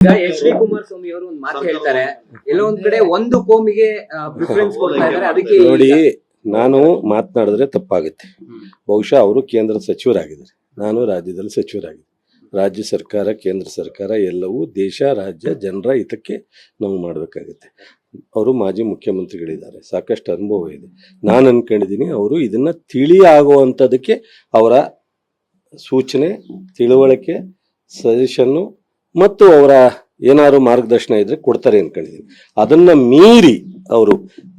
H D Kumaraswamy ಅವರು ಒಂದು ಮಾತು ಹೇಳ್ತಾರೆ. ಎಲ್ಲೋ ಒಂದ್ ಕಡೆ ಒಂದು ಕೋಮಿಗೆ ಪ್ರಿಫರೆನ್ಸ್ ಕೊಡ್ತಾ ಇದ್ದಾರೆ. ಅದಕ್ಕೆ ನೋಡಿ ನಾನು ಮಾತನಾಡಿದ್ರೆ ತಪ್ಪಾಗುತ್ತೆ. ಬಹುಶಃ ಅವರು ಕೇಂದ್ರ ಸಚಿವರಾಗಿದ್ದಾರೆ. ನಾನು ರಾಜ್ಯದಲ್ಲಿ ಸಚಿವರಾಗಿದ್ದೆ ರಾಜ್ಯ ಸರ್ಕಾರ ಕೇಂದ್ರ ಸರ್ಕಾರ ಎಲ್ಲವೂ ದೇಶ ರಾಜ್ಯ ಜನರ ಹಿತಕ್ಕೆ ನಾವು ಮಾಡಬೇಕಾಗುತ್ತೆ. ಅವರು ಮಾಜಿ ಮುಖ್ಯಮಂತ್ರಿಗಳಿದ್ದಾರೆ. ಸಾಕಷ್ಟು ಅನುಭವ ಇದೆ. ನಾನು ಅನ್ಕೊಂಡಿದ್ದೀನಿ ಅವರು ಇದನ್ನ ತಿಳಿ ಆಗುವಂಥದ್ದಕ್ಕೆ ಅವರ ಸೂಚನೆ ತಿಳುವಳಿಕೆ ಸಜೆಷನ್ನು ಮತ್ತು ಅವರ ಏನಾದ್ರು ಮಾರ್ಗದರ್ಶನ ಇದ್ರೆ ಕೊಡ್ತಾರೆ ಅನ್ಕೊಂಡಿದ್ದೀನಿ ಅದನ್ನ ಮೀರಿ ಅವರು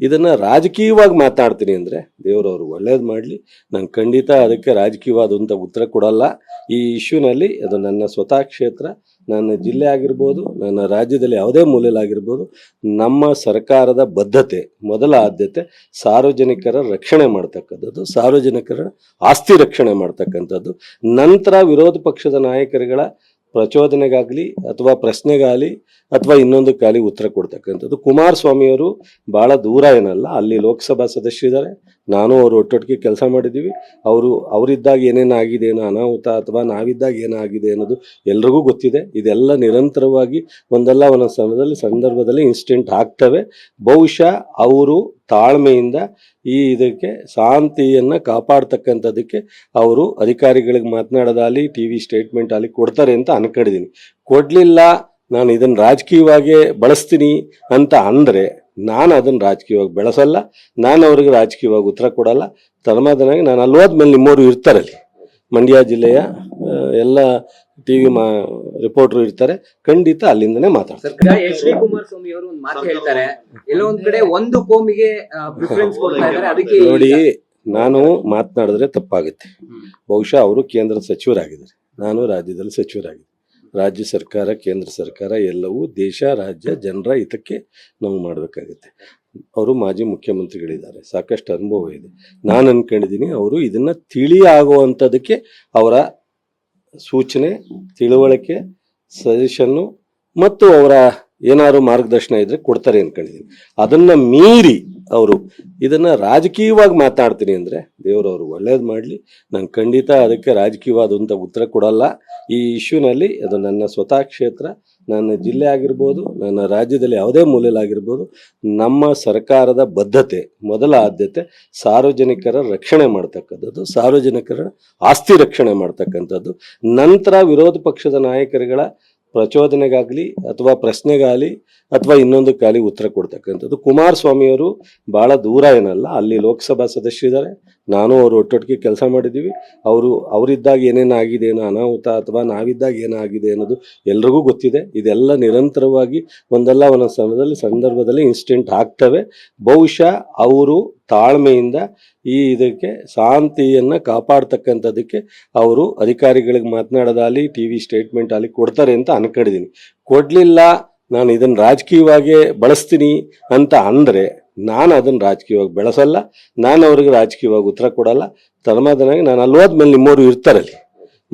ಇದನ್ನ ರಾಜಕೀಯವಾಗಿ ಮಾತಾಡ್ತೀನಿ ಅಂದ್ರೆ ದೇವರವರು ಒಳ್ಳೇದು ಮಾಡಲಿ. ನಾನು ಖಂಡಿತ ಅದಕ್ಕೆ ರಾಜಕೀಯವಾದಂಥ ಉತ್ತರ ಕೊಡಲ್ಲ. ಈ ಇಶ್ಯೂನಲ್ಲಿ ಅದು ನನ್ನ ಸ್ವತಃ ಕ್ಷೇತ್ರ, ನನ್ನ ಜಿಲ್ಲೆ ಆಗಿರ್ಬೋದು, ನನ್ನ ರಾಜ್ಯದಲ್ಲಿ ಯಾವುದೇ ಮೂಲೆಯಲ್ಲಾಗಿರ್ಬೋದು, ನಮ್ಮ ಸರ್ಕಾರದ ಬದ್ಧತೆ, ಮೊದಲ ಆದ್ಯತೆ, ಸಾರ್ವಜನಿಕರ ರಕ್ಷಣೆ ಮಾಡ್ತಕ್ಕಂಥದ್ದು, ಸಾರ್ವಜನಿಕರ ಆಸ್ತಿ ರಕ್ಷಣೆ ಮಾಡ್ತಕ್ಕಂಥದ್ದು, ನಂತರ ವಿರೋಧ ಪಕ್ಷದ ನಾಯಕರುಗಳ ಪ್ರಚೋದನೆಗಾಗಲಿ ಅಥವಾ ಪ್ರಶ್ನೆಗಾಗಲಿ ಅಥವಾ ಇನ್ನೊಂದಕ್ಕಾಗಲಿ ಉತ್ತರ ಕೊಡ್ತಕ್ಕಂಥದ್ದು. ಕುಮಾರಸ್ವಾಮಿಯವರು ಭಾಳ ದೂರ ಏನಲ್ಲ, ಅಲ್ಲಿ ಲೋಕಸಭಾ ಸದಸ್ಯರಿದ್ದಾರೆ ನಾನು ಅವರು ಒಟ್ಟೊಟ್ಟಿಗೆ ಕೆಲಸ ಮಾಡಿದ್ದೀವಿ. ಅವರು, ಅವರಿದ್ದಾಗ ಏನೇನು ಆಗಿದೆ, ಏನೋ ಅನಾಹುತ ಅಥವಾ ನಾವಿದ್ದಾಗ ಏನಾಗಿದೆ ಅನ್ನೋದು ಎಲ್ರಿಗೂ ಗೊತ್ತಿದೆ. ಇದೆಲ್ಲ ನಿರಂತರವಾಗಿ ಒಂದಲ್ಲ ಒಂದೊಂದು ಸಮಯದಲ್ಲಿ, ಸಂದರ್ಭದಲ್ಲಿ ಇನ್ಸಿಡೆಂಟ್ ಆಗ್ತವೆ. ಬಹುಶಃ ಅವರು ತಾಳ್ಮೆಯಿಂದ ಈ ಇದಕ್ಕೆ ಶಾಂತಿಯನ್ನು ಕಾಪಾಡ್ತಕ್ಕಂಥದ್ದಕ್ಕೆ ಅವರು ಅಧಿಕಾರಿಗಳಿಗೆ ಮಾತನಾಡೋದಾಗಲಿ, ಟಿ ವಿ ಸ್ಟೇಟ್ಮೆಂಟ್ ಅಲ್ಲಿ ಕೊಡ್ತಾರೆ ಅಂತ ಅನ್ಕೊಂಡಿದ್ದೀನಿ ಕೊಡಲಿಲ್ಲ, ನಾನು ಇದನ್ನು ರಾಜಕೀಯವಾಗಿ ಬಳಸ್ತೀನಿ ಅಂತ ಅಂದರೆ ನಾನು ಅದನ್ನು ರಾಜಕೀಯವಾಗಿ ಬೆಳೆಸಲ್ಲ, ನಾನು ಅವ್ರಿಗೆ ರಾಜಕೀಯವಾಗಿ ಉತ್ತರ ಕೊಡಲ್ಲ. ತನ್ಮಾದನಾಗಿ ನಾನು ಅಲ್ಲಿ ಹೋದ್ಮೇಲೆ ನಿಮ್ಮವರು ಇರ್ತಾರಲ್ಲಿ ಮಂಡ್ಯ ಜಿಲ್ಲೆಯ ಎಲ್ಲ ಟಿ ವಿ ಮಾ ರಿಪೋರ್ಟ್ರು ಇರ್ತಾರೆ ಖಂಡಿತ ಅಲ್ಲಿಂದನೇ ಮಾತಾಡ್ತಾರೆ. ಸರ್ ಈಗ ಎಚ್ ಡಿ ಕುಮಾರಸ್ವಾಮಿ ಅವರು ಒಂದು ಮಾತು ಹೇಳ್ತಾರೆ. ಎಲ್ಲೋ ಒಂದ್ ಕಡೆ ಒಂದು ಕೋಮಿಗೆ ಪ್ರಿಫರೆನ್ಸ್ ಕೊಡ್ತಾ ಇದ್ದಾರೆ. ಅದಕ್ಕೆ ನೋಡಿ ನಾನು ಮಾತನಾಡಿದ್ರೆ ತಪ್ಪಾಗುತ್ತೆ. ಬಹುಶಃ ಅವರು ಕೇಂದ್ರ ಸಚಿವರಾಗಿದ್ದಾರೆ. ನಾನು ರಾಜ್ಯದಲ್ಲಿ ಸಚಿವರಾಗಿದ್ದೆ ರಾಜ್ಯ ಸರ್ಕಾರ ಕೇಂದ್ರ ಸರ್ಕಾರ ಎಲ್ಲವೂ ದೇಶ ರಾಜ್ಯ ಜನರ ಹಿತಕ್ಕೆ ನಾವು ಮಾಡಬೇಕಾಗುತ್ತೆ. ಅವರು ಮಾಜಿ ಮುಖ್ಯಮಂತ್ರಿಗಳಿದ್ದಾರೆ. ಸಾಕಷ್ಟು ಅನುಭವ ಇದೆ. ನಾನು ಅನ್ಕೊಂಡಿದ್ದೀನಿ ಅವರು ಇದನ್ನ ತಿಳಿ ಆಗುವಂಥದ್ದಕ್ಕೆ ಅವರ ಸೂಚನೆ ತಿಳುವಳಿಕೆ ಸಜೆಷನ್ನು ಮತ್ತು ಅವರ ಏನಾದ್ರು ಮಾರ್ಗದರ್ಶನ ಇದ್ರೆ ಕೊಡ್ತಾರೆ ಅಂದ್ಕೊಂಡಿದ್ದೀನಿ ಅದನ್ನ ಮೀರಿ ಅವರು ಇದನ್ನ ರಾಜಕೀಯವಾಗಿ ಮಾತನಾಡ್ತೀನಿ ಅಂದ್ರೆ ದೇವರವರು ಒಳ್ಳೇದು ಮಾಡಲಿ. ನಾನು ಖಂಡಿತ ಅದಕ್ಕೆ ರಾಜಕೀಯವಾದಂಥ ಉತ್ತರ ಕೊಡಲ್ಲ. ಈ ಇಶ್ಯೂನಲ್ಲಿ ಅದು ನನ್ನ ಸ್ವತಃ ಕ್ಷೇತ್ರ, ನನ್ನ ಜಿಲ್ಲೆ ಆಗಿರ್ಬೋದು, ನನ್ನ ರಾಜ್ಯದಲ್ಲಿ ಯಾವುದೇ ಮೂಲೆಯಲ್ಲಾಗಿರ್ಬೋದು, ನಮ್ಮ ಸರ್ಕಾರದ ಬದ್ಧತೆ, ಮೊದಲ ಆದ್ಯತೆ ಸಾರ್ವಜನಿಕರ ರಕ್ಷಣೆ ಮಾಡ್ತಕ್ಕಂಥದ್ದು, ಸಾರ್ವಜನಿಕರ ಆಸ್ತಿ ರಕ್ಷಣೆ ಮಾಡ್ತಕ್ಕಂಥದ್ದು. ನಂತರ ವಿರೋಧ ಪಕ್ಷದ ನಾಯಕರುಗಳ ಪ್ರಚೋದನೆಗಾಗಲಿ ಅಥವಾ ಪ್ರಶ್ನೆಗಾಗಲಿ ಅಥವಾ ಇನ್ನೊಂದಕ್ಕಾಗಲಿ ಉತ್ತರ ಕೊಡ್ತಕ್ಕಂಥದ್ದು. ಕುಮಾರಸ್ವಾಮಿಯವರು ಭಾಳ ದೂರ ಏನಲ್ಲ ಅಲ್ಲಿ ಲೋಕಸಭಾ ಸದಸ್ಯರಿದ್ದಾರೆ. ನಾನು ಅವರು ಒಟ್ಟೊಟ್ಟಿಗೆ ಕೆಲಸ ಮಾಡಿದ್ದೀವಿ. ಅವರು, ಅವರಿದ್ದಾಗ ಏನೇನು ಆಗಿದೆ, ಏನೋ ಅನಾಹುತ ಅಥವಾ ನಾವಿದ್ದಾಗ ಏನಾಗಿದೆ ಅನ್ನೋದು ಎಲ್ರಿಗೂ ಗೊತ್ತಿದೆ. ಇದೆಲ್ಲ ನಿರಂತರವಾಗಿ ಒಂದಲ್ಲ ಒಂದೊಂದು ಸಮಯದಲ್ಲಿ, ಸಂದರ್ಭದಲ್ಲಿ ಇನ್ಸಿಡೆಂಟ್ ಆಗ್ತವೆ. ಬಹುಶಃ ಅವರು ತಾಳ್ಮೆಯಿಂದ ಈ ಇದಕ್ಕೆ ಶಾಂತಿಯನ್ನು ಕಾಪಾಡ್ತಕ್ಕಂಥದ್ದಕ್ಕೆ ಅವರು ಅಧಿಕಾರಿಗಳಿಗೆ ಮಾತನಾಡೋದಾಗಲಿ, ಟಿ ವಿ ಸ್ಟೇಟ್ಮೆಂಟ್ ಅಲ್ಲಿ ಕೊಡ್ತಾರೆ ಅಂತ ಅನ್ಕೊಂಡಿದ್ದೀನಿ. ಕೊಡಲಿಲ್ಲ, ನಾನು ಇದನ್ನು ರಾಜಕೀಯವಾಗಿ ಬಳಸ್ತೀನಿ ಅಂತ ಅಂದರೆ ನಾನು ಅದನ್ನು ರಾಜಕೀಯವಾಗಿ ಬೆಳೆಸಲ್ಲ, ನಾನು ಅವ್ರಿಗೆ ರಾಜಕೀಯವಾಗಿ ಉತ್ತರ ಕೊಡಲ್ಲ. ತನ್ಮಾದನಾಗಿ ನಾನು ಅಲ್ಲಿ ಹೋದ್ಮೇಲೆ ನಿಮ್ಮವರು ಇರ್ತಾರಲ್ಲಿ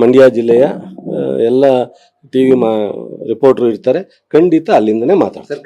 ಮಂಡ್ಯ ಜಿಲ್ಲೆಯ ಎಲ್ಲ ಟಿ ವಿ ಮಾ, ರಿಪೋರ್ಟ್ರು ಇರ್ತಾರೆ. ಖಂಡಿತ ಅಲ್ಲಿಂದನೇ ಮಾತಾಡ್ತಾರೆ.